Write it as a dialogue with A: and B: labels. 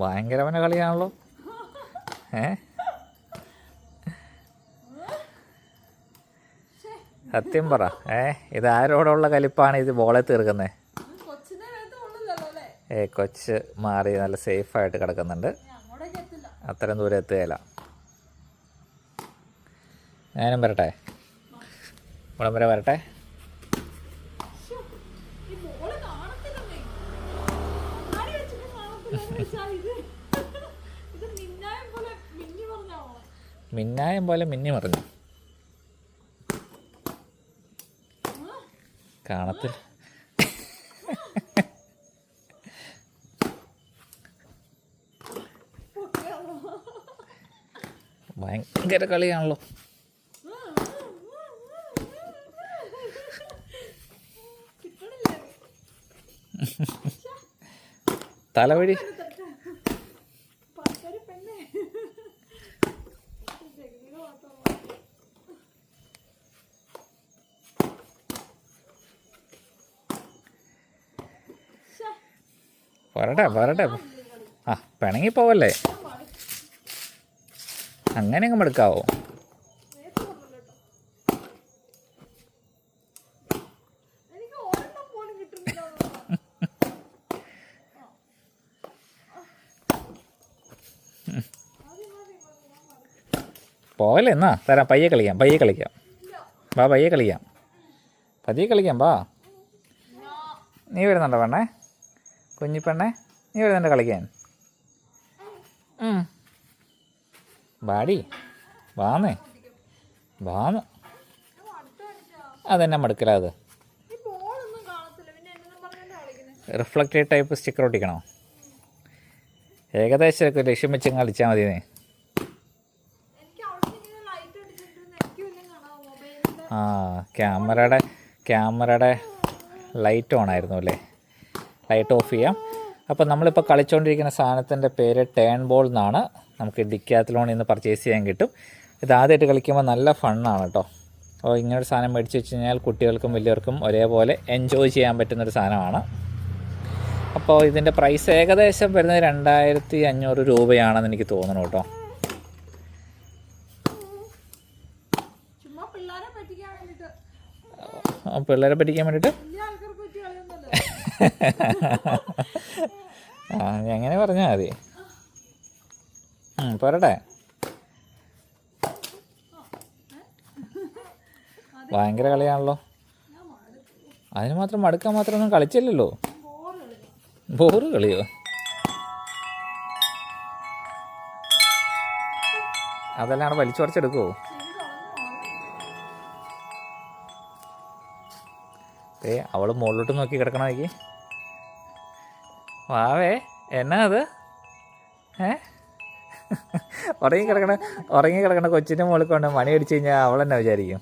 A: ഭയങ്കരവന കളിയാണല്ലോ. ഏ? സത്യം പറ. ഏ ഇത് ആരോടുള്ള കലിപ്പാണ് ഇത് ബോളെ തീർക്കുന്നത് ഏ കൊച്ച് മാറി നല്ല സേഫായിട്ട് കിടക്കുന്നുണ്ട്. അത്രയും ദൂരം എത്തുകയില്ല. ഞാനും വരട്ടെ? ഇവിടം വരെ വരട്ടെ
B: ശ്ശോ, ഈ ബോൾ കാണത്തില്ലെന്നേ കണ്ണാടി വെച്ചിട്ട് കാണത്തില്ലെന്ന് വെച്ചാ ഇത് ഇത് മിന്നായം പോലെ മിന്നി
A: മറിഞ്ഞു. കാണത്തിൽ ഭയങ്കര കളിയാണല്ലോ.
B: Ha
A: ha
B: പച്ചരി മാത്രം
A: വരട്ടെ വരട്ടെ. ആ പിണങ്ങി പോവല്ലേ അങ്ങനെ അങ്ങ് മടുക്കാവോ
B: നേരത്തെ പറഞ്ഞല്ലോ കേട്ടോ എനിക്ക് ഒരെണ്ണം പോലും കിട്ടുന്നില്ല എന്നുള്ളതാണ്. മതി, മതി, മതി, ഞാൻ
A: പോവല്ലേ എന്നാ? തരാം പയ്യെ കളിക്കാം പയ്യെ കളിക്കാം. വാ പയ്യെ കളിക്കാം. പതിയെ കളിക്കാം വാ. നീ വരുന്നുണ്ടോ പെണ്ണേ? കുഞ്ഞിപ്പെണ്ണേ നീ വരുന്നുണ്ടോ കളിക്കാൻ. വാടി വാന്നേ വാന്ന്. അതെന്നെ മടുക്കലാ അത്? റിഫ്ലക്റ്റീവ് ടൈപ്പ് സ്റ്റിക്കർ ഒട്ടിക്കണോ? ഏകദേശം ലക്ഷ്യം വെച്ച് കളിച്ചാൽ മതി നീ
B: എനിക്ക് അവിടെ ഇങ്ങനെ ലൈറ്റ് അടിച്ചിട്ട് എനിക്ക് വല്ലതും കാണാമോ മൊബൈലിന്റെ
A: ആ ക്യാമറയുടെ ക്യാമറയുടെ ലൈറ്റ് ഓൺ ആയിരുന്നു അല്ലേ? ലൈറ്റ് ഓഫ് ചെയ്യാം. അപ്പോൾ നമ്മളിപ്പോൾ കളിച്ചുകൊണ്ടിരിക്കുന്ന സാധനത്തിന്റെ പേര് ടേൺ ബോൾ എന്നാണ് നമുക്ക് ഡിക്കാത്തലോണിൽ നിന്ന് പർച്ചേസ് ചെയ്യാൻ കിട്ടും. ഇത് ആദ്യമായിട്ട് കളിക്കുമ്പോൾ നല്ല ഫണ്ണാണ് കേട്ടോ അപ്പോൾ ഇങ്ങനൊരു സാധനം മേടിച്ച് വെച്ച് കഴിഞ്ഞാൽ കുട്ടികൾക്കും വലിയവർക്കും ഒരേപോലെ എൻജോയ് ചെയ്യാൻ പറ്റുന്നൊരു സാധനമാണ്. അപ്പോൾ ഇതിന്റെ പ്രൈസ് ഏകദേശം വരുന്നത് രണ്ടായിരത്തി അഞ്ഞൂറ് രൂപയാണെന്ന് എനിക്ക് തോന്നുന്നു കേട്ടോ
B: പിള്ളേരെ പറ്റിക്കാൻ വേണ്ടിട്ട്.
A: ആ, അങ്ങനെ പറഞ്ഞാൽ മതി. പോരട്ടെ. ഭയങ്കര കളിയാണല്ലോ. അതിന് മാത്രം മടുക്കാൻ മാത്രം ഒന്നും കളിച്ചില്ലല്ലോ.
B: ബോറ്
A: കളിയോ? അതെല്ലാം അതല്ലാണ്ട് വലിച്ചുറച്ചെടുക്കുമോ ഏ അവൾ മുകളിലോട്ട് നോക്കി കിടക്കണ നോക്കി വാവേ എന്നാ അത്? ഏ? ഉറങ്ങി കിടക്കണ ഉറങ്ങി കിടക്കണ കൊച്ചിന്റെ മുകളിൽ കൊണ്ട് മണി അടിച്ചു കഴിഞ്ഞാൽ അവൾ തന്നെ വിചാരിക്കും?